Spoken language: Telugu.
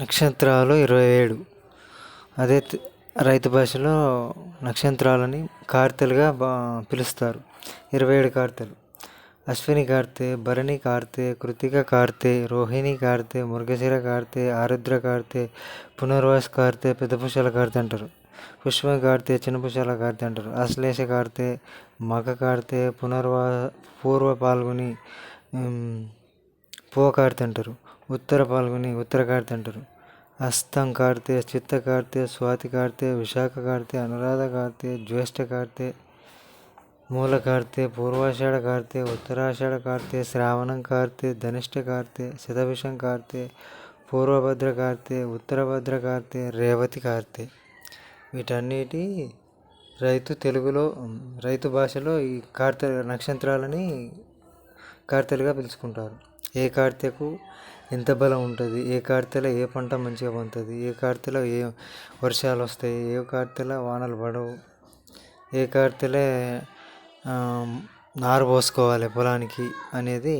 నక్షత్రాలు ఇరవై ఏడు. అదే రైతు భాషలో నక్షత్రాలని కార్తెలుగా బా పిలుస్తారు. ఇరవై ఏడు కార్తెలు. అశ్విని కార్తె భరణి కార్తె కృతిక కార్తె రోహిణి కార్తె మృగశిర కార్తె ఆరుద్ర కార్తె పునర్వాస కార్తె పెద్దపుషాల కార్తె అంటారు. పుష్ప కార్తె చిన్నపుషాల కార్తె అంటారు. అశ్లేష కార్తె మగ కార్తె పునర్వా పూర్వ పాల్గొని పూవ కార్తె అంటారు. ఉత్తర పాల్గొని ఉత్తర కార్తె అంటారు. హస్తం కార్తె చిత్త కార్తె స్వాతి కార్తె విశాఖ కార్తె అనురాధ కార్తె జ్యేష్ఠ కార్తె మూల కార్తె పూర్వాషాఢ కార్తె ఉత్తరాషాఢ కార్తె శ్రావణం కార్తె ధనిష్ట కార్తె శతభిషం కార్తె పూర్వభద్ర కార్తె ఉత్తరభద్ర కార్తె రేవతి కార్తె. వీటన్నిటి రైతు తెలుగులో రైతు భాషలో ఈ కార్తె నక్షత్రాలని కార్తెలుగా పిలుచుకుంటారు. ఏ కార్తెకు ఎంత బలం ఉంటుంది? ఏ కార్తెలో ఏ పంట మంచిగా పండుతుంది? ఏ కార్తెలో ఏ వర్షాలు వస్తాయి? ఏ కార్తెలో వానలు పడవు? ఏ కార్తెలో నారు పోసుకోవాలి పొలానికి అనేది